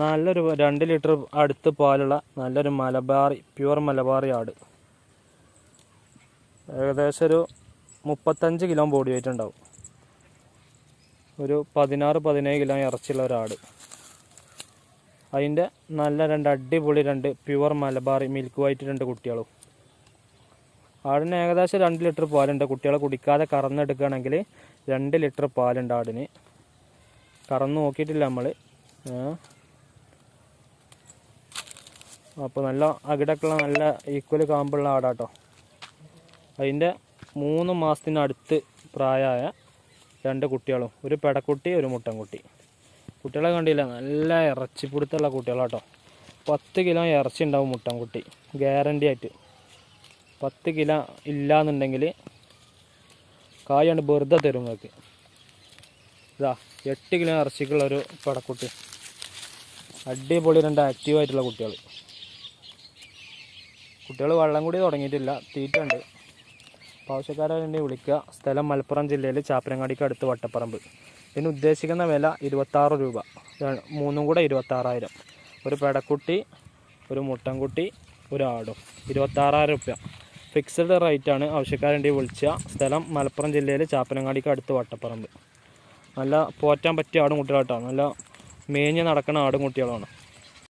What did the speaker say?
നല്ലൊരു രണ്ട് ലിറ്റർ അടുത്ത് പാലുള്ള നല്ലൊരു മലബാറി പ്യുവർ മലബാറി ആട്. ഏകദേശം ഒരു മുപ്പത്തഞ്ച് കിലോ ബോഡി വെയിറ്റ് ഉണ്ടാവും. ഒരു പതിനാറ് പതിനേഴ് കിലോ ഇറച്ചിയുള്ള ഒരാട് അതിന്റെ നല്ല രണ്ട് അടിപൊളി രണ്ട് പ്യുവർ മലബാറി മിൽക്ക് വൈറ്റ് രണ്ട് കുട്ടികളും. ആടിന് ഏകദേശം രണ്ട് ലിറ്റർ പാലുണ്ട്. കുട്ടികളെ കുടിക്കാതെ കറന്നെടുക്കുകയാണെങ്കിൽ രണ്ട് ലിറ്റർ പാലുണ്ട് ആടിന്. കറന്ന് നോക്കിയിട്ടില്ല നമ്മൾ അപ്പോൾ നല്ല അകിടക്കുള്ള നല്ല ഈക്വൽ കാമ്പുള്ള ആടാട്ടോ. അതിന്റെ മൂന്ന് മാസത്തിനടുത്ത് പ്രായമായ രണ്ട് കുട്ടികളും ഒരു പെടക്കുട്ടി ഒരു മുട്ടൻകുട്ടി. കുട്ടികളെ കണ്ടില്ല നല്ല ഇറച്ചിപ്പിടുത്തുള്ള കുട്ടികളാട്ടോ. പത്ത് കിലോ ഇറച്ചി ഉണ്ടാവും മുട്ടൻകുട്ടി ഗ്യാരണ്ടി ആയിട്ട്. പത്ത് കിലോ ഇല്ലാന്നുണ്ടെങ്കിൽ കായാണ് വെറുതെ തരും നിങ്ങൾക്ക് ഇതാ എട്ട് കിലോ ഇറച്ചിക്കുള്ള ഒരു പടക്കുട്ടി. അടിപൊളി രണ്ട് ആക്റ്റീവായിട്ടുള്ള കുട്ടികൾ കുട്ടികൾ വള്ളം കൂടി തുടങ്ങിയിട്ടില്ല. തീറ്റ ഉണ്ട് അപ്പോൾ വിളിക്കുക. സ്ഥലം മലപ്പുറം ജില്ലയിൽ ചാപ്പനങ്ങാടിക്ക് അടുത്ത് വട്ടപ്പറമ്പ്. ഇതിന് ഉദ്ദേശിക്കുന്ന വില ഇരുപത്താറ് രൂപ. മൂന്നും കൂടെ ഇരുപത്താറായിരം. ഒരു പെടക്കുട്ടി ഒരു മുട്ടൻകുട്ടി ഒരു ആടും. ഇരുപത്താറായിരം റുപ്യ. ഫിക്സഡ് റേറ്റാണ് ആവശ്യക്കാരെ വേണ്ടി വിളിച്ച. സ്ഥലം മലപ്പുറം ജില്ലയിൽ ചാപ്പനങ്ങാടിക്ക് അടുത്ത് വട്ടപ്പറമ്പ്. നല്ല പോറ്റാൻ പറ്റിയ ആടും കുട്ടികളായിട്ടാണ് നല്ല മേഞ്ഞ് നടക്കുന്ന ആടും കുട്ടികളാണ്.